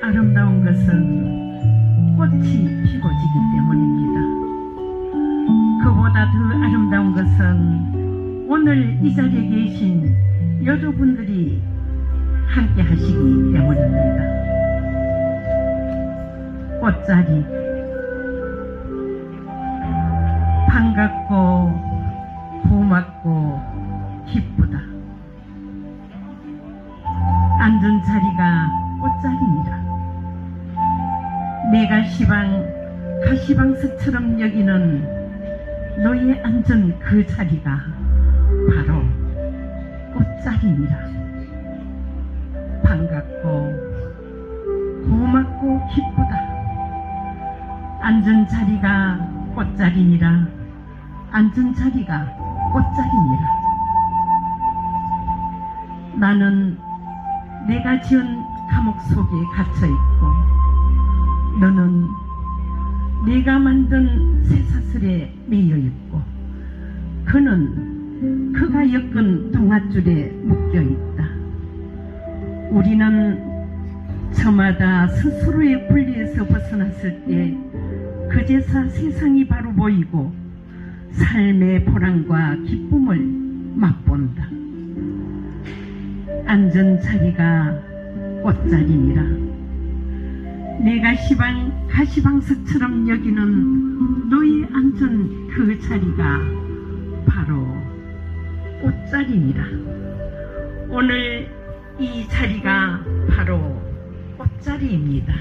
아름다운 것은 꽃이 피고지기 때문입니다. 그보다 더 아름다운 것은 오늘 이 자리에 계신 여러분들이 함께 하시기 때문입니다. 꽃자리 반갑고 고맙고 기쁘다. 앉은 자리가 꽃자리입니다. 내가 시방 가시방석처럼 여기는 너의 앉은 그 자리가 바로 꽃자리입니다. 반갑고 고맙고 기쁘다. 앉은 자리가 꽃자리니라. 앉은 자리가 꽃자리니라. 나는 내가 지은 감옥 속에 갇혀 있고, 너는 내가 만든 쇠사슬에 매여 있고, 그는 그가 엮은 동아줄에 묶여 있다. 우리는 저마다 스스로의 분리에서 벗어났을 때 그제서 세상이 바로 보이고 삶의 보람과 기쁨을 맛본다. 앉은 자리가 꽃자리니라. 내가 시방 가시방석처럼 여기는 너의 앉은 그 자리가 바로 꽃자리니라. 오늘 이 자리가 바로 꽃자리입니다.